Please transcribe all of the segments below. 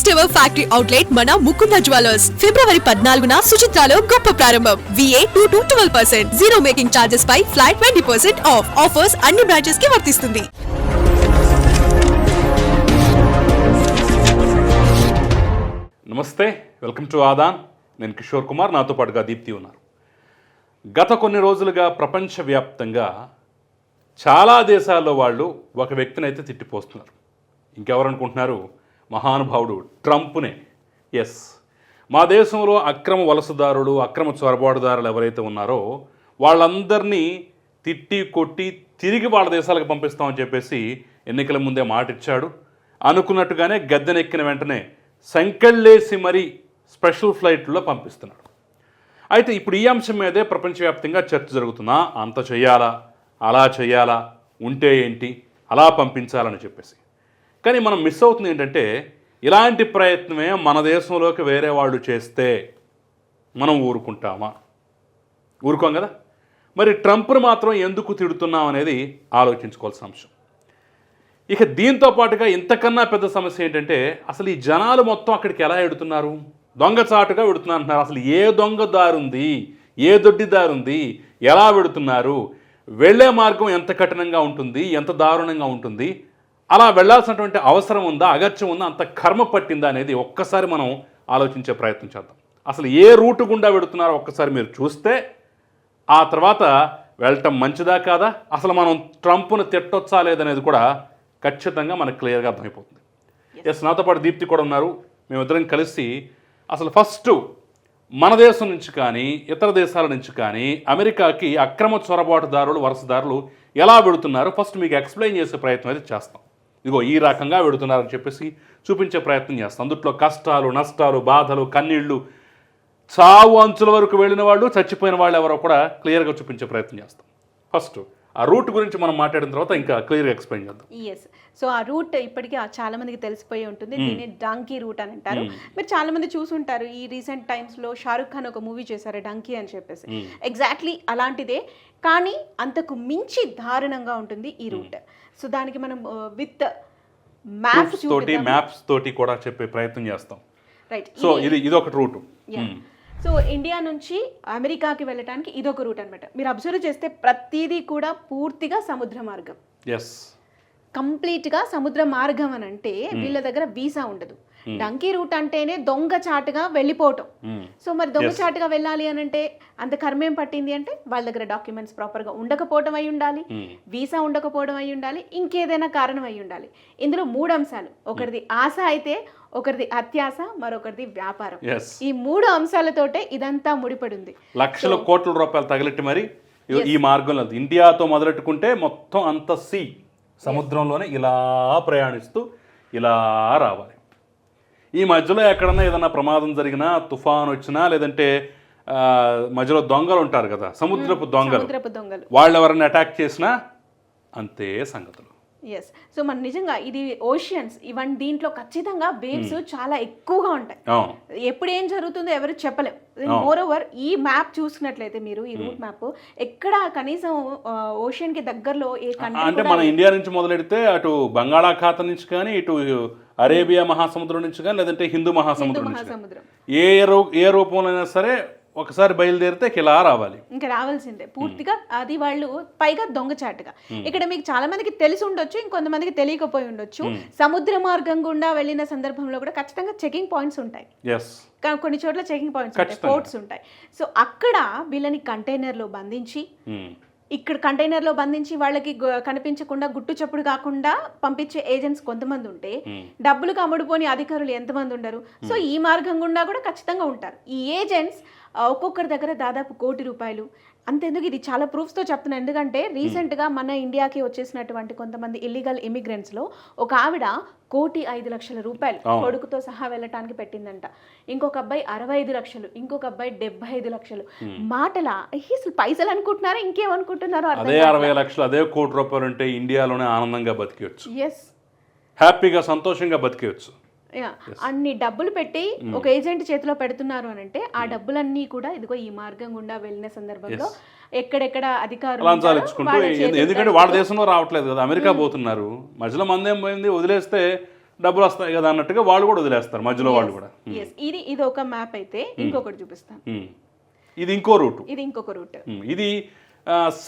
First ever factory outlet మన Mukunda jewellers. ఫిబ్రవరి పద్నాలుగున సుచిత్రాలో గొప్ప ప్రారంభం. VA two to twelve percent zero making charges pi flat twenty percent off offers అన్ని బ్రాంచెస్కి వర్తిస్తుంది. నమస్తే వెల్కమ్ టు ఆదాన్ నేను కిషోర్ కుమార్ నాతో పాటుగా దీప్తి ఉన్నారు. గత కొన్ని రోజులుగా ప్రపంచవ్యాప్తంగా చాలా దేశాల్లో వాళ్ళు ఒక వ్యక్తిని అయితే తిట్టిపోస్తున్నారు. ఇంకెవరు అనుకుంటున్నారు? మహానుభావుడు ట్రంప్నే. ఎస్ మా దేశంలో అక్రమ వలసదారులు అక్రమ చొరబాటుదారులు ఎవరైతే ఉన్నారో వాళ్ళందరినీ తిట్టి కొట్టి తిరిగి వాళ్ళ దేశాలకు పంపిస్తామని చెప్పేసి ఎన్నికల ముందే మాట ఇచ్చాడు అనుకున్నట్టుగానే గద్దెనెక్కిన వెంటనే సంకెళ్ళేసి మరీ స్పెషల్ ఫ్లైట్లో పంపిస్తున్నాడు. అయితే ఇప్పుడు ఈ అంశం మీదే ప్రపంచవ్యాప్తంగా చర్చ జరుగుతుందా? అంత చేయాలా? అలా చేయాలా? ఉంటే ఏంటి? అలా పంపించాలని చెప్పేసి. కానీ మనం మిస్ అవుతుంది ఏంటంటే ఇలాంటి ప్రయత్నమే మన దేశంలోకి వేరే వాళ్ళు చేస్తే మనం ఊరుకుంటామా? ఊరుకోం కదా? మరి ట్రంప్ను మాత్రం ఎందుకు తిడుతున్నాం అనేది ఆలోచించుకోవాల్సిన అంశం. ఇక దీంతో పాటుగా ఇంతకన్నా పెద్ద సమస్య ఏంటంటే అసలు ఈ జనాలు మొత్తం అక్కడికి ఎలా ఎడుతున్నారు? దొంగచాటుగా వెడుతున్నారు అంటున్నారు అసలు ఏ దొంగ దారుంది ఏ దొడ్డిదారుంది ఎలా పెడుతున్నారు వెళ్ళే మార్గం ఎంత కఠినంగా ఉంటుంది? ఎంత దారుణంగా ఉంటుంది? అలా వెళ్ళాల్సినటువంటి అవసరం ఉందా అగత్యం ఉందా అంత కర్మ పట్టిందా అనేది ఒక్కసారి మనం ఆలోచించే ప్రయత్నం చేద్దాం. అసలు ఏ రూటు గుండా వెడుతున్నారో ఒక్కసారి మీరు చూస్తే ఆ తర్వాత వెళ్ళటం మంచిదా కాదా? అసలు మనం ట్రంప్ను తిట్టొచ్చా లేదనేది కూడా ఖచ్చితంగా మనకు క్లియర్గా అర్థమైపోతుంది. ఎస్ నాతో పాటు దీప్తి కూడా ఉన్నారు. మేమిద్దరం కలిసి అసలు ఫస్ట్ మన దేశం నుంచి కానీ ఇతర దేశాల నుంచి కానీ అమెరికాకి అక్రమ చొరబాటుదారులు వలసదారులు ఎలా వెడుతున్నారు? ఫస్ట్ మీకు ఎక్స్ప్లెయిన్ చేసే ప్రయత్నం అయితే చేస్తాం. ఇదిగో ఈ రకంగా వెడుతున్నారని చెప్పేసి చూపించే ప్రయత్నం చేస్తాం. అందుట్లో కష్టాలు నష్టాలు బాధలు కన్నీళ్ళు చావు అంచుల వరకు వెళ్ళిన వాళ్ళు చచ్చిపోయిన వాళ్ళు ఎవరో కూడా క్లియర్గా చూపించే ప్రయత్నం చేస్తాం. ఫస్ట్ ఆ రూట్ గురించి మనం మాట్లాడిన తర్వాత ఇంకా క్లియర్గా ఎక్స్ప్లెయిన్ చేద్దాం. ఎస్ సో ఆ రూట్ ఇప్పటికీ చాలా మందికి తెలిసిపోయి ఉంటుంది. దీన్ని డంకీ రూట్ అని అంటారు. మీరు చాలా మంది చూసుంటారు ఈ రీసెంట్ టైమ్స్లో షారుఖ్ ఖాన్ ఒక మూవీ చేశారు డంకీ అని చెప్పేసి. ఎగ్జాక్ట్లీ అలాంటిదే. కానీ అంతకు మించి దారుణంగా ఉంటుంది ఈ రూట్. సో దానికి మనం విత్ మ్యాప్ Proofs తోటి మ్యాప్స్ తోటి కూడా చెప్పే ప్రయత్నం చేస్తాం. రైట్ సో ఇది ఇది ఒక రూటు. సో ఇండియా నుంచి అమెరికాకి వెళ్ళటానికి ఇదొక రూట్ అన్నమాట. మీరు అబ్జర్వ్ చేస్తే ప్రతిదీ కూడా పూర్తిగా సముద్ర మార్గం. ఎస్ కంప్లీట్గా సముద్ర మార్గం అని అంటే వీళ్ళ దగ్గర వీసా ఉండదు. డంకీ రూట్ అంటేనే దొంగచాటుగా వెళ్ళిపోవటం. సో మరి దొంగచాటుగా వెళ్ళాలి అని అంటే అంత కర్మేం పట్టింది అంటే వాళ్ళ దగ్గర డాక్యుమెంట్స్ ప్రాపర్గా ఉండకపోవడం అయి ఉండాలి. వీసా ఉండకపోవడం అయి ఉండాలి. ఇంకేదైనా కారణం అయి ఉండాలి. ఇందులో మూడు అంశాలు. ఒకరిది ఆశ అయితే ఒకరిది అత్యాస మరొకరిది వ్యాపారం. ఈ మూడు అంశాలతోటే ఇదంతా ముడిపడి ఉంది లక్షల కోట్ల రూపాయలు తగిలెట్టి మరి. ఈ మార్గంలో ఇండియాతో మొదలెట్టుకుంటే మొత్తం అంత సీ సముద్రంలోనే ఇలా ప్రయాణిస్తూ ఇలా రావాలి. ఈ మధ్యలో ఎక్కడన్నా ఏదన్నా ప్రమాదం జరిగినా తుఫాన్ వచ్చినా లేదంటే మధ్యలో దొంగలు ఉంటారు కదా సముద్రపు దొంగలు. సముద్రపు దొంగలు. వాళ్ళు ఎవరైనా అటాక్ చేసినా అంతే సంగతులు. ఎస్ సో మన నిజంగా ఇది ఓషియన్స్ ఇవన్నీ దీంట్లో ఖచ్చితంగా వేవ్స్ చాలా ఎక్కువగా ఉంటాయి. అవును ఎప్పుడు ఏం జరుగుతుందో ఎవరు చెప్పలేం. మోర్ ఓవర్ ఈ మ్యాప్ చూసినట్లయితే మీరు ఈ రూట్ మ్యాప్ ఎక్కడ కనీసం ఓషియన్కి దగ్గరలో ఏ కంట్రీ అంటే మన ఇండియా నుంచి మొదలెడితే అటు బంగాళాఖాతం నుంచి కానీ ఇటు అరేబియా మహాసముద్రం నుంచి కానీ లేదంటే హిందూ మహాసముద్రం నుంచి ఏ రూ ఏ రూపంలో అయినా సరే ఒకసారి బయలుదేరితే ఇలా రావాలి. ఇంకా రావాల్సిందే. పూర్తిగా అది వాళ్ళు పైగా దొంగచాటుగా ఇక్కడ మీకు చాలా మందికి తెలిసి ఉండొచ్చు ఇంకొంతమందికి తెలియకపోయి ఉండొచ్చు. సముద్ర మార్గం గుండా వెళ్ళిన సందర్భంలో కూడా ఖచ్చితంగా చెకింగ్ పాయింట్స్ ఉంటాయి. కొన్ని చోట్ల చెకింగ్ పాయింట్స్ ఉంటాయి. పోర్ట్స్ ఉంటాయి. సో అక్కడ వీళ్ళని కంటైనర్లో బంధించి ఇక్కడ కంటైనర్లో బంధించి వాళ్ళకి కనిపించకుండా గుట్టు చప్పుడు కాకుండా పంపించే ఏజెంట్స్ కొంతమంది ఉంటే డబ్బులకు అమ్ముడుపోని అధికారులు ఎంతమంది ఉండరు. సో ఈ మార్గం గుండా కూడా ఖచ్చితంగా ఉంటారు. ఈ ఏజెంట్స్ ఒక్కొక్కరి దగ్గర దాదాపు కోటి రూపాయలు. అంతెందుకు ఇది చాలా ప్రూఫ్స్తో చెప్తున్నాను ఎందుకంటే రీసెంట్గా మన ఇండియాకి వచ్చేసినటువంటి కొంతమంది ఇల్లీగల్ ఇమిగ్రెంట్స్లో ఒక ఆవిడ కోటి ఐదు లక్షల రూపాయలు. కొడుకుతో సహా వెళ్ళటానికి పెట్టిందంట. ఇంకొక అబ్బాయి అరవై ఐదు లక్షలు ఇంకొక అబ్బాయి డెబ్బై ఐదు లక్షలు మాటల? "అయ్యి, అసలు పైసలు అనుకుంటున్నారా? ఇంకేమనుకుంటున్నారో అదే అరవై లక్షలు అదే కోటి రూపాయలు ఉంటే ఇండియాలోనే ఆనందంగా బతికేయచ్చు. ఎస్ హ్యాపీగా సంతోషంగా బతికేయచ్చు. అన్ని డబ్బులు పెట్టి ఒక ఏజెంట్ చేతిలో పెడుతున్నారు అని అంటే ఆ డబ్బులన్నీ కూడా ఇదిగో ఈ మార్గం గుండా వెళ్ళిన సందర్భంలో ఎక్కడెక్కడ అధికారులు ఎందుకంటే వాళ్ళ దేశంలో రావట్లేదు కదా అమెరికా పోతున్నారు. మధ్యలో మందేం పోయింది వదిలేస్తే డబ్బులు వస్తాయి కదా అన్నట్టుగా వాళ్ళు కూడా వదిలేస్తారు మధ్యలో వాళ్ళు కూడా. ఇది ఇది ఒక మ్యాప్ అయితే ఇంకొకటి చూపిస్తాను. ఇది ఇంకో రూటు. ఇది ఇంకొక రూట్. ఇది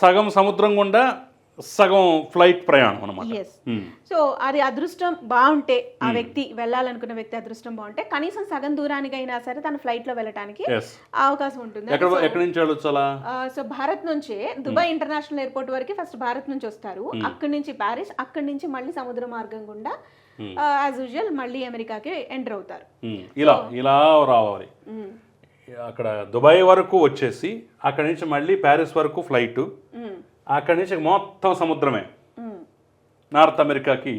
సగం సముద్రం గుండా సగం ఫ్లైట్ ప్రయాణం అనమాట సో అది అదృష్టం బాగుంటే ఆ వ్యక్తి వెళ్ళాలనుకున్న వ్యక్తి అదృష్టం బాగుంటే కనీసం సగం దూరానికి అయినా సరే తన ఫ్లైట్లో వెళ్ళటానికి ఎస్ అవకాశం ఉంటుంది. ఎక్కడ నుంచి సో భారత్ నుంచే దుబాయ్ ఇంటర్నేషనల్ ఎయిర్పోర్ట్ వరకు ఫస్ట్ భారత్ నుంచి వస్తారు. అక్కడి నుంచి ప్యారిస్ అక్కడి నుంచి మళ్ళీ సముద్ర మార్గం గుండా యాజ్ యూజువల్ మళ్ళీ అమెరికాకి ఎంటర్ అవుతారు. ఇలా ఇలా రావాలి. అక్కడ దుబాయ్ వరకు వచ్చేసి అక్కడి నుంచి మళ్ళీ ప్యారిస్ వరకు ఫ్లైట్. అక్కడి నుంచి మొత్తం సముద్రమే. నార్త్ అమెరికాకి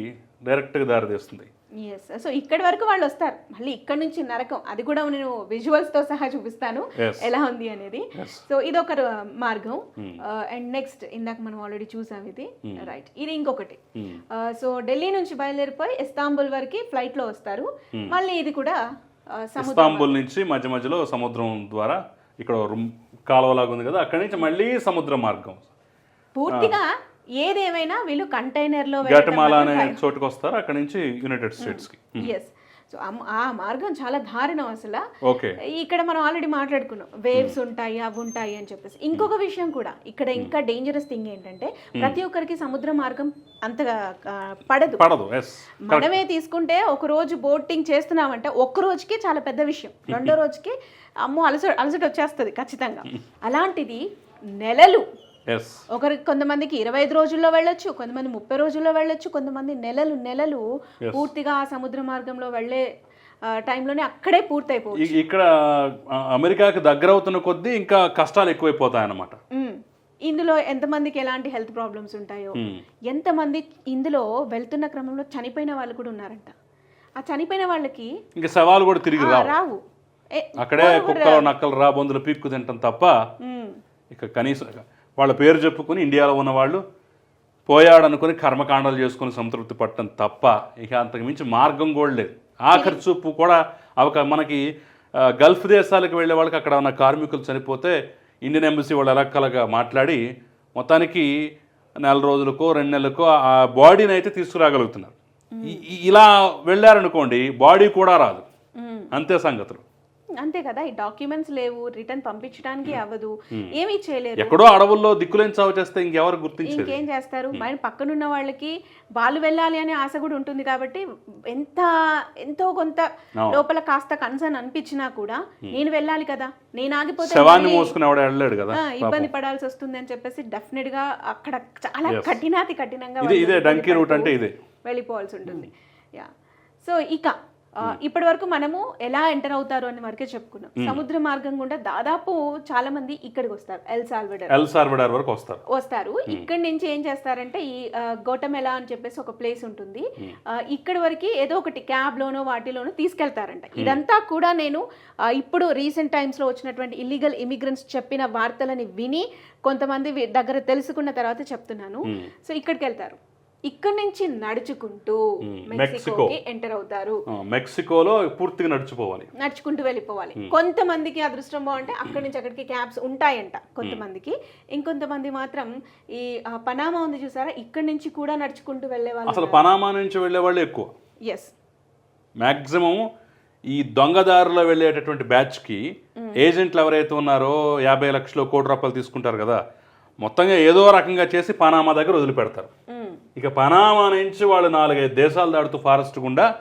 డైరెక్ట్గా దారితీస్తుంది ఎస్ సో ఇక్కడి వరకు వాళ్ళు వస్తారు. మళ్ళీ ఇక్కడ నుంచి నరకం. అది కూడా నేను విజువల్స్తో సహా చూపిస్తాను. ఎలా ఉంది అనేది. సో ఇది ఒక మార్గం. అండ్ నెక్స్ట్ ఇందాక మనం ఆల్రెడీ చూసాం ఇది. రైట్ ఇది ఇంకొకటి. Hmm. సో ఢిల్లీ నుంచి బయలుదేరిపోయి ఇస్తాంబుల్ వరకు ఫ్లైట్లో వస్తారు మళ్ళీ ఇది కూడా సముద్రం ఇస్తాంబుల్ నుంచి మధ్య మధ్యలో సముద్రం ద్వారా ఇక్కడ కాలువలాగా ఉంది కదా అక్కడి నుంచి మళ్ళీ సముద్ర మార్గం. పూర్తిగా ఏదేమైనా వీళ్ళు కంటైనర్లో వెళ్ళడం గటమాల అనే చోటుకు వస్తారు అక్కడి నుంచి యునైటెడ్ స్టేట్స్కి ఎస్ సో ఆ మార్గం చాలా దారుణం అసలు. ఇక్కడ మనం ఆల్రెడీ మాట్లాడుకున్నాం. వేవ్స్ ఉంటాయి అవి ఉంటాయి అని చెప్పేసి. ఇంకొక విషయం కూడా ఇక్కడ ఇంకా డేంజరస్ థింగ్ ఏంటంటే ప్రతి ఒక్కరికి సముద్ర మార్గం అంతగా పడదు. పడదు మనమే తీసుకుంటే ఒక రోజు బోటింగ్ చేస్తున్నామంటే ఒక్క రోజుకి చాలా పెద్ద విషయం. రెండో రోజుకి అమ్మో అలసట అలసట వచ్చేస్తుంది ఖచ్చితంగా. అలాంటిది నెలలు ఒకరికి కొంతమందికి ఇరవై ఐదు రోజుల్లో వెళ్ళొచ్చు కొంతమంది ముప్పై రోజుల్లో వెళ్ళొచ్చు కొంతమంది నెలలు నెలలు పూర్తిగా ఆ సముద్ర మార్గంలో వెళ్ళే టైంలోనే అక్కడే పూర్తయిపోవచ్చు. ఇక్కడ అమెరికాకి దగ్గర అవుతున్న కొద్దీ ఇంకా కష్టాలు ఎక్కువైపోతాయి అన్నమాట మ్మ్. ఇందులో ఎంతమందికి ఎలాంటి హెల్త్ ప్రాబ్లమ్స్ ఉంటాయో ఎంతమంది ఇందులో వెళ్తున్న క్రమంలో చనిపోయిన వాళ్ళు కూడా ఉన్నారంట. ఆ చనిపోయిన వాళ్ళకి ఇంకా సవాలు కూడా తిరిగి రావు. అక్కడే కుక్కలు నక్కలు రా బొందులు పీక్కు తింటాం తప్ప. ఇక కనీసం వాళ్ళ పేరు చెప్పుకుని ఇండియాలో ఉన్నవాళ్ళు పోయాడనుకుని కర్మకాండాలు చేసుకుని సంతృప్తి పట్టడం తప్ప ఇక అంతకు మించి మార్గం కూడా లేదు. ఆఖరి చూపు కూడా అవక మనకి ఆ, గల్ఫ్ దేశాలకు వెళ్ళే వాళ్ళకి అక్కడ ఉన్న కార్మికులు చనిపోతే ఇండియన్ ఎంబసీ వాళ్ళు ఎలక్కలుగా మాట్లాడి మొత్తానికి నెల రోజులకో రెండు నెలలకో ఆ బాడీని అయితే తీసుకురాగలుగుతున్నారు. ఇలా వెళ్ళారనుకోండి బాడీ కూడా రాదు. అంతే సంగతులు. అంతే కదా ఈ డాక్యుమెంట్స్ లేవు రిటర్న్ పంపించడానికి అవ్వదు. ఏమీ చేయలేరు. ఎక్కడో అడవుల్లో దిక్కులేని చావు చేస్తే ఇంకెవరు గుర్తించేది ఇంకేం చేస్తారు? మన పక్కనున్న వాళ్ళకి వాళ్ళు వెళ్ళాలి అనే ఆశ కూడా ఉంటుంది కాబట్టి ఎంత ఎంతో కొంత లోపల కాస్త కన్సర్న్ అనిపించినా కూడా నేను వెళ్ళాలి కదా నేను ఆగిపోతే వెళ్ళాడు కదా ఇబ్బంది పడాల్సి వస్తుంది అని చెప్పేసి డెఫినెట్గా అక్కడ చాలా కఠినాతి కఠినంగా వెళ్ళిపోవాల్సి ఉంటుంది. యా సో ఇక ఇప్పటి వరకు మనము ఎలా ఎంటర్ అవుతారు అని వరకే చెప్పుకున్నాం. సముద్ర మార్గం గుండా దాదాపు చాలా మంది ఇక్కడికి వస్తారు ఎల్ సాల్వడర్ ఎల్ వరకు వస్తారు. వస్తారు. ఇక్కడి నుంచి ఏం చేస్తారంటే ఈ గోటమెలా అని చెప్పేసి ఒక ప్లేస్ ఉంటుంది. ఇక్కడి వరకు ఏదో ఒకటి క్యాబ్ లోనో వాటిలోనో తీసుకెళ్తారంట. ఇదంతా కూడా నేను ఇప్పుడు రీసెంట్ టైమ్స్లో వచ్చినటువంటి ఇల్లీగల్ ఇమిగ్రెంట్స్ చెప్పిన వార్తలని విని కొంతమంది దగ్గర తెలుసుకున్న తర్వాత చెప్తున్నాను. సో ఇక్కడికి వెళ్తారు. ఇక్కడి నుంచి నడుచుకుంటూ మెక్సికోకి ఎంటర్ అవుతారు. మెక్సికోలో పూర్తిగా నడిచిపోవాలి నడుచుకుంటూ వెళ్ళిపోవాలి. కొంతమందికి అదృష్టం బాగుంటే అక్కడి నుంచి అక్కడికి క్యాబ్స్ ఉంటాయంట కొంతమందికి. ఇంకొంతమంది మాత్రం ఈ పనామా ఉంది చూసారా? ఇక్కడి నుంచి కూడా నడుచుకుంటూ వెళ్ళే వాళ్ళు అసలు పనామా నుంచి వెళ్ళే వాళ్ళు ఎక్కువ. ఎస్ మ్యాక్సిమం ఈ దొంగదారిలో వెళ్ళేటటువంటి బ్యాచ్కి ఏజెంట్లు ఎవరైతే ఉన్నారో యాభై లక్షలు కోటి రూపాయలు తీసుకుంటారు కదా మొత్తంగా ఏదో రకంగా చేసి పనామా దగ్గర వదిలిపెడతారు. ఇక పనామా నుంచి వాళ్ళు నాలుగైదు దేశాలు దాడుతూ ఫారెస్ట్ గుండా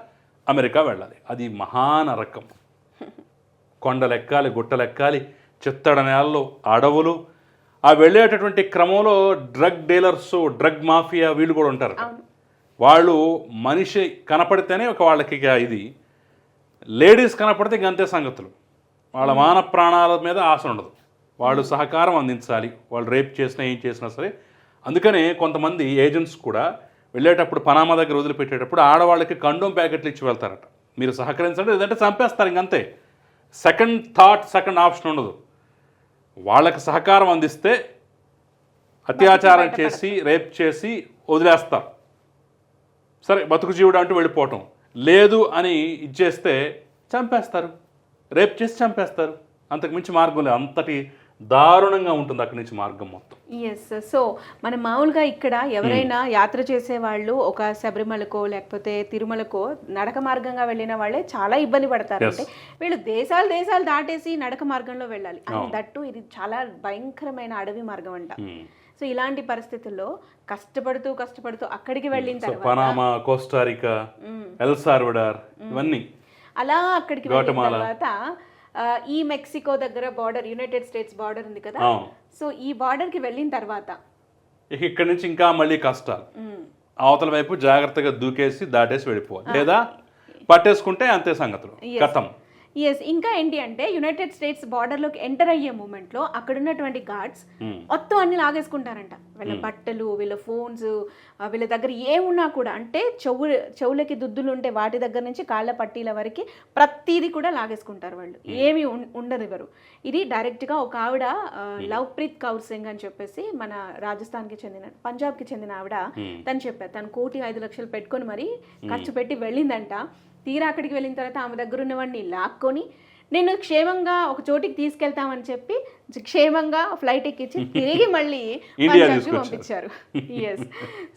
అమెరికా వెళ్ళాలి. అది మహానరకం కొండలెక్కాలి గుట్టలెక్కాలి చిత్తడ నేలలు అడవులు. ఆ వెళ్ళేటటువంటి క్రమంలో డ్రగ్ డీలర్స్ డ్రగ్ మాఫియా వీళ్ళు కూడా ఉంటారు వాళ్ళు మనిషి కనపడితేనే ఒక వాళ్ళకి ఇది. లేడీస్ కనపడితే ఇంక అంతే సంగతులు. వాళ్ళ మాన ప్రాణాల మీద ఆశ ఉండదు. వాళ్ళు సహకారం అందించాలి. వాళ్ళు రేప్ చేసినా ఏం చేసినా సరే అందుకనే కొంతమంది ఏజెంట్స్ కూడా వెళ్ళేటప్పుడు పనామా దగ్గర వదిలిపెట్టేటప్పుడు ఆడవాళ్ళకి కండోమ్ ప్యాకెట్లు ఇచ్చి వెళ్తారట. మీరు సహకరించండి లేదంటే చంపేస్తారు ఇంకంతే. సెకండ్ థాట్ సెకండ్ ఆప్షన్ ఉండదు. వాళ్ళకి సహకారం అందిస్తే అత్యాచారం చేసి రేప్ చేసి వదిలేస్తారు. సరే బతుకు జీవుడు అంటూ వెళ్ళిపోవటం. లేదు అని ఇచ్చేస్తే చంపేస్తారు. రేప్ చేసి చంపేస్తారు. అంతకు మించి మార్గం లేదు. అంతటి దారుణంగా ఉంటుంది అక్కడి నుంచి మార్గం మొత్తం. ఎస్ సో మనం మామూలుగా ఇక్కడ ఎవరైనా యాత్ర చేసే వాళ్ళు ఒక శబరిమలకో లేకపోతే తిరుమలకో నడక మార్గంగా వెళ్ళిన వాళ్ళే చాలా ఇబ్బంది పడతారు. అంటే వీళ్ళు దేశాలు దేశాలు దాటేసి నడక మార్గంలో వెళ్ళాలి. దట్టు ఇది చాలా భయంకరమైన అడవి మార్గం అంట. Hmm. సో ఇలాంటి పరిస్థితుల్లో కష్టపడుతూ కష్టపడుతూ అక్కడికి వెళ్ళిన సో తర్వాత పనామా కోస్టారికా ఎల్ సార్వడార్ ఇవన్నీ. అలా అక్కడికి వెళ్ళిన. తర్వాత ఈ మెక్సికో దగ్గర బార్డర్ యునైటెడ్ స్టేట్స్ బార్డర్ ఉంది కదా? సో ఈ బార్డర్కి వెళ్ళిన తర్వాత ఇక ఇక్కడి నుంచి ఇంకా మళ్ళీ కష్టాలు. అవతల వైపు జాగ్రత్తగా దూకేసి దాటేసి వెళ్ళిపోవాలి లేదా పట్టేసుకుంటే అంతే సంగతులు. గతం ఎస్ ఇంకా ఏంటి అంటే యునైటెడ్ స్టేట్స్ బార్డర్లోకి ఎంటర్ అయ్యే మూమెంట్లో అక్కడ ఉన్నటువంటి గార్డ్స్ మొత్తం అన్ని లాగేసుకుంటారంట. వీళ్ళ బట్టలు వీళ్ళ ఫోన్స్ వీళ్ళ దగ్గర ఏమున్నా కూడా అంటే చెవు చెవులకి దుద్దులు ఉంటే వాటి దగ్గర నుంచి కాళ్ళ పట్టీల వరకు ప్రతిదీ కూడా లాగేసుకుంటారు వాళ్ళు. ఏమి ఉం- ఉండదు ఇవ్వరు ఇది డైరెక్ట్గా ఒక ఆవిడ ఆ, లవ్ ప్రీత్ కౌర్ సింగ్ అని చెప్పేసి మన రాజస్థాన్కి చెందిన పంజాబ్కి చెందిన ఆవిడ తను చెప్పారు. తను కోటి ఐదు లక్షలు పెట్టుకొని మరి ఖర్చు పెట్టి వెళ్ళిందంట. తీరా అక్కడికి వెళ్ళిన తర్వాత ఆమె దగ్గర ఉన్నవాడిని లాక్కొని నేను క్షేమంగా ఒక చోటికి తీసుకెళ్తామని చెప్పి క్షేమంగా ఫ్లైట్ ఎక్కించి తిరిగి మళ్ళీ. పంపించారు. ఎస్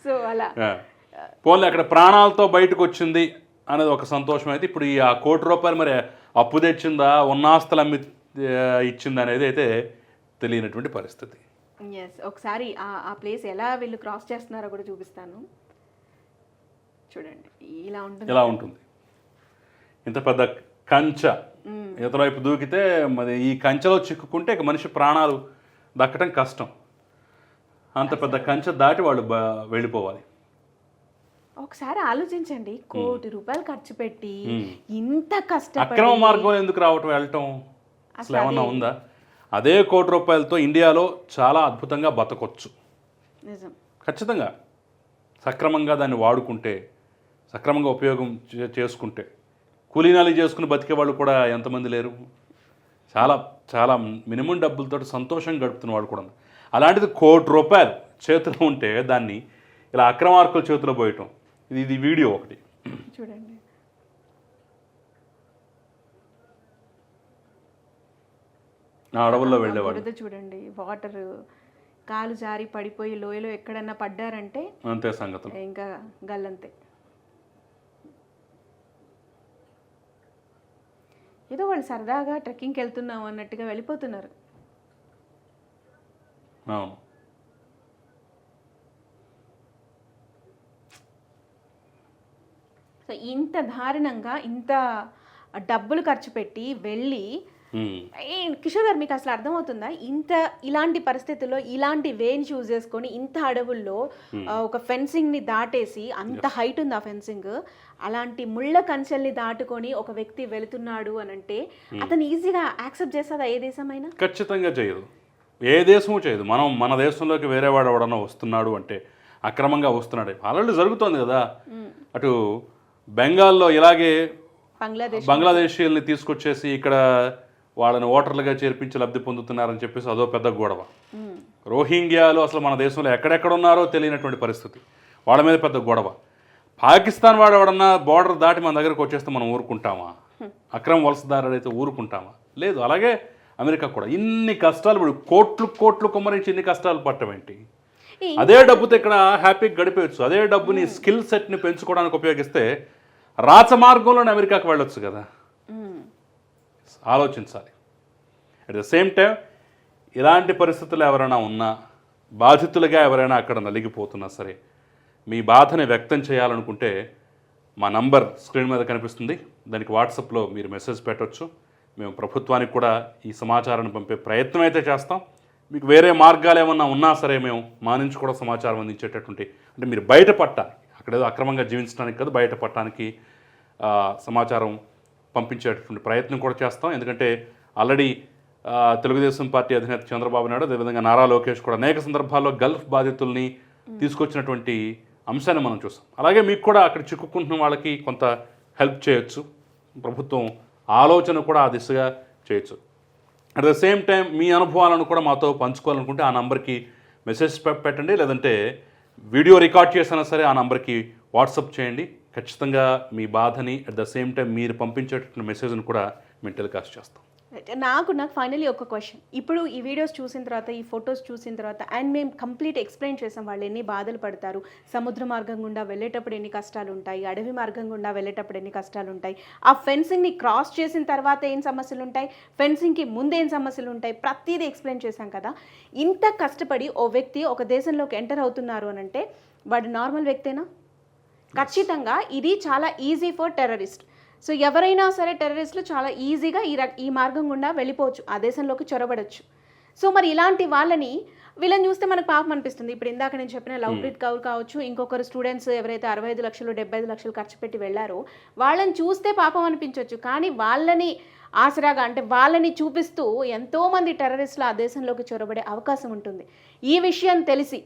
సో అలా. పోన్లే అక్కడ ప్రాణాలతో బయటకు వచ్చింది అనేది ఒక సంతోషం అయితే. ఇప్పుడు ఈ ఆ కోటి రూపాయలు మరి అప్పు తెచ్చిందా ఉన్న ఆస్తులు అమ్మి ఇచ్చిందా అనేది అయితే తెలియనటువంటి పరిస్థితి. ఎస్ ఒకసారి ఆ ఆ ప్లేస్ ఎలా వీళ్ళు క్రాస్ చేస్తున్నారో కూడా చూపిస్తాను. చూడండి. ఇలా ఉంటుంది. ఇలా ఉంటుంది? ఇంత పెద్ద కంచ. ఇతర వైపు దూకితే మరి ఈ కంచెలో చిక్కుకుంటే ఇక మనిషి ప్రాణాలు దక్కడం కష్టం. అంత పెద్ద కంచె దాటి వాళ్ళు వెళ్ళిపోవాలి. ఒకసారి ఆలోచించండి. కోటి రూపాయలు ఖర్చు పెట్టి ఇంత కష్టపడి అక్రమ మార్గంలో ఎందుకు రావటం వెళ్ళటం? అసలు ఏమన్నా ఉందా? అదే కోటి రూపాయలతో ఇండియాలో చాలా అద్భుతంగా బతకొచ్చు. నిజం. ఖచ్చితంగా. సక్రమంగా దాన్ని వాడుకుంటే సక్రమంగా ఉపయోగం చేసుకుంటే. కూలీనాలి చేసుకుని బతికే వాళ్ళు కూడా ఎంతమంది లేరు? చాలా చాలా మినిమం డబ్బులతో సంతోషంగా గడుపుతున్న వాళ్ళు కూడా. అలాంటిది కోటి రూపాయలు చేతిలో ఉంటే దాన్ని ఇలా అక్రమార్కుల చేతిలో పోయటం. ఇది ఇది వీడియో ఒకటి. చూడండి. అడవుల్లో బురద చూడండి వాటర్ కాలు జారి పడిపోయి లోయలో ఎక్కడన్నా పడ్డారంటే అంతే సంగతులు. ఇంకా గల్లంతే. ఏదో వాళ్ళు సరదాగా ట్రెక్కింగ్కి వెళ్తున్నాం అన్నట్టుగా వెళ్ళిపోతున్నారు. సో ఇంత దారుణంగా ఇంత డబ్బులు ఖర్చు పెట్టి వెళ్ళి కిషోర్ గారు మీకు అసలు అర్థమవుతుందా? ఇంత ఇలాంటి పరిస్థితుల్లో ఇలాంటి వేని చూస్ చేసుకొని ఇంత అడవుల్లో ఆ, ఒక ఫెన్సింగ్ని దాటేసి అంత హైట్ ఉంది ఆ ఫెన్సింగ్? అలాంటి ముళ్ళ కంచెల్ని దాటుకొని ఒక వ్యక్తి వెళుతున్నాడు అని అంటే అతను ఈజీగా యాక్సెప్ట్ చేస్తుందా ఏ దేశమైనా? ఖచ్చితంగా చేయదు. ఏ దేశము చేయదు. మనం మన దేశంలోకి వేరే వాడు ఎవడన్నా వస్తున్నాడు అంటే అక్రమంగా వస్తున్నాడు. ఆల్రెడీ జరుగుతోంది కదా. అటు బెంగాల్లో ఇలాగే బంగ్లాదేశ్. బంగ్లాదేశీయుల్ని తీసుకొచ్చేసి ఇక్కడ వాళ్ళని ఓటర్లుగా చేర్పించి లబ్ధి పొందుతున్నారని చెప్పేసి అదో పెద్ద గొడవ. రోహింగ్యాలు అసలు మన దేశంలో ఎక్కడెక్కడ ఉన్నారో తెలియనటువంటి పరిస్థితి. వాళ్ళ మీద పెద్ద గొడవ. పాకిస్తాన్ వాడు ఎవడన్నా బోర్డర్ దాటి మన దగ్గరకు వచ్చేస్తే మనం ఊరుకుంటామా? అక్రమ వలసదారుడు అయితే ఊరుకుంటామా? లేదు అలాగే అమెరికా కూడా. ఇన్ని కష్టాలు ఇప్పుడు కోట్లు కోట్లు కుమ్మరించి ఇన్ని కష్టాలు పట్టమేంటి ఈ- అదే డబ్బుతో ఇక్కడ హ్యాపీగా గడిపేయచ్చు. అదే డబ్బుని స్కిల్ సెట్ని పెంచుకోవడానికి ఉపయోగిస్తే రాచ మార్గంలోనే అమెరికాకు వెళ్ళొచ్చు కదా. ఆలోచించాలి. అట్ ద సేమ్ టైం ఇలాంటి పరిస్థితులు ఎవరైనా ఉన్నా బాధితులుగా ఎవరైనా అక్కడ నలిగిపోతున్నా సరే మీ బాధని వ్యక్తం చేయాలనుకుంటే మా నంబర్ స్క్రీన్ మీద కనిపిస్తుంది. దానికి వాట్సాప్లో మీరు మెసేజ్ పెట్టవచ్చు మేము ప్రభుత్వానికి కూడా ఈ సమాచారాన్ని పంపే ప్రయత్నం అయితే చేస్తాం. మీకు వేరే మార్గాలు ఏమన్నా ఉన్నా సరే మేము మా నుంచి కూడా సమాచారం అందించేటటువంటి అంటే మీరు బయటపట్టాలి. అక్కడేదో అక్రమంగా జీవించడానికి కాదు బయటపడటానికి సమాచారం పంపించేటటువంటి ప్రయత్నం కూడా చేస్తాం. ఎందుకంటే ఆల్రెడీ తెలుగుదేశం పార్టీ అధినేత చంద్రబాబు నాయుడు అదేవిధంగా నారా లోకేష్ కూడా అనేక సందర్భాల్లో గల్ఫ్ బాధితుల్ని తీసుకొచ్చినటువంటి అంశాన్ని మనం చూస్తాం అలాగే మీకు కూడా అక్కడ చిక్కుకుంటున్న వాళ్ళకి కొంత హెల్ప్ చేయొచ్చు. ప్రభుత్వం ఆలోచన కూడా ఆ దిశగా చేయొచ్చు. అట్ ద సేమ్ టైం మీ అనుభవాలను కూడా మాతో పంచుకోవాలనుకుంటే ఆ నంబర్కి మెసేజ్ పెట్టండి. లేదంటే వీడియో రికార్డ్ చేసినా సరే ఆ నంబర్కి వాట్సాప్ చేయండి. ఖచ్చితంగా మీ బాధని అట్ ద సేమ్ టైం మీరు పంపించేటటువంటి మెసేజ్ని కూడా మేము టెలికాస్ట్ చేస్తాం. నాకు నాకు ఫైనలీ ఒక క్వశ్చన్ ఇప్పుడు ఈ వీడియోస్ చూసిన తర్వాత ఈ ఫొటోస్ చూసిన తర్వాత అండ్ మేము కంప్లీట్ ఎక్స్ప్లెయిన్ చేసాం వాళ్ళు ఎన్ని బాధలు పడతారు. సముద్ర మార్గం గుండా వెళ్ళేటప్పుడు ఎన్ని కష్టాలు ఉంటాయి. అడవి మార్గం గుండా వెళ్ళేటప్పుడు ఎన్ని కష్టాలు ఉంటాయి. ఆ ఫెన్సింగ్ని క్రాస్ చేసిన తర్వాత ఏం సమస్యలు ఉంటాయి? ఫెన్సింగ్కి ముందు ఏం సమస్యలు ఉంటాయి? ప్రతిదీ ఎక్స్ప్లెయిన్ చేశాం కదా. ఇంత కష్టపడి ఓ వ్యక్తి ఒక దేశంలోకి ఎంటర్ అవుతున్నారు అని అంటే వాడు నార్మల్ వ్యక్తేనా? ఖచ్చితంగా ఇది చాలా ఈజీ ఫర్ టెర్రరిస్ట్ సో ఎవరైనా సరే టెర్రరిస్టులు చాలా ఈజీగా ఈ ఈ మార్గం గుండా వెళ్ళిపోవచ్చు ఆ దేశంలోకి చొరబడచ్చు. సో మరి ఇలాంటి వాళ్ళని వీళ్ళని చూస్తే మనకు పాపం అనిపిస్తుంది. ఇప్పుడు ఇందాక నేను చెప్పిన లవ్ప్రీత్ కౌర్ కావచ్చు ఇంకొకరు స్టూడెంట్స్ ఎవరైతే అరవై ఐదు లక్షలు డెబ్బై ఐదు లక్షలు ఖర్చు పెట్టి వెళ్ళారో వాళ్ళని చూస్తే పాపం అనిపించవచ్చు కానీ వాళ్ళని ఆసరాగా అంటే వాళ్ళని చూపిస్తూ ఎంతోమంది టెర్రరిస్టులు ఆ దేశంలోకి చొరబడే అవకాశం ఉంటుంది. ఈ విషయం తెలిసి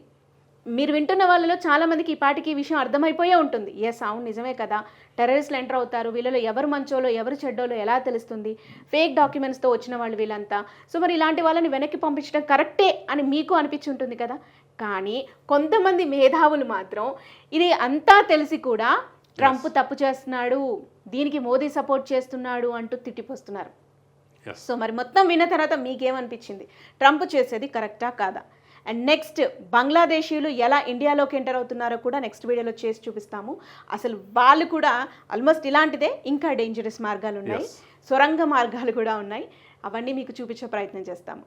మీరు వింటున్న వాళ్ళలో చాలా మందికి ఈ పాటికి ఈ విషయం అర్థమైపోయే ఉంటుంది. ఎస్ అవును నిజమే కదా. టెర్రరిస్టులు ఎంటర్ అవుతారు. వీళ్ళలో ఎవరు మంచోలో ఎవరు చెడ్డోలో ఎలా తెలుస్తుంది? ఫేక్ డాక్యుమెంట్స్తో వచ్చిన వాళ్ళు వీళ్ళంతా. సో మరి ఇలాంటి వాళ్ళని వెనక్కి పంపించడం కరెక్టే అని మీకు అనిపించి ఉంటుంది కదా? కానీ కొంతమంది మేధావులు మాత్రం ఇది అంతా తెలిసి కూడా ట్రంప్ తప్పు చేస్తున్నాడు దీనికి మోదీ సపోర్ట్ చేస్తున్నాడు అంటూ తిట్టిపోస్తున్నారు. సో మరి మొత్తం విన్న తర్వాత మీకేమనిపించింది? ట్రంప్ చేసేది కరెక్టా కాదా? అండ్ నెక్స్ట్ బంగ్లాదేశీయులు ఎలా ఇండియాలోకి ఎంటర్ అవుతున్నారో కూడా నెక్స్ట్ వీడియోలో చేసి చూపిస్తాము. అసలు వాళ్ళు కూడా ఆల్మోస్ట్ ఇలాంటిదే ఇంకా డేంజరస్ మార్గాలు ఉన్నాయి. సొరంగ మార్గాలు కూడా ఉన్నాయి. అవన్నీ మీకు చూపించే ప్రయత్నం చేస్తాము.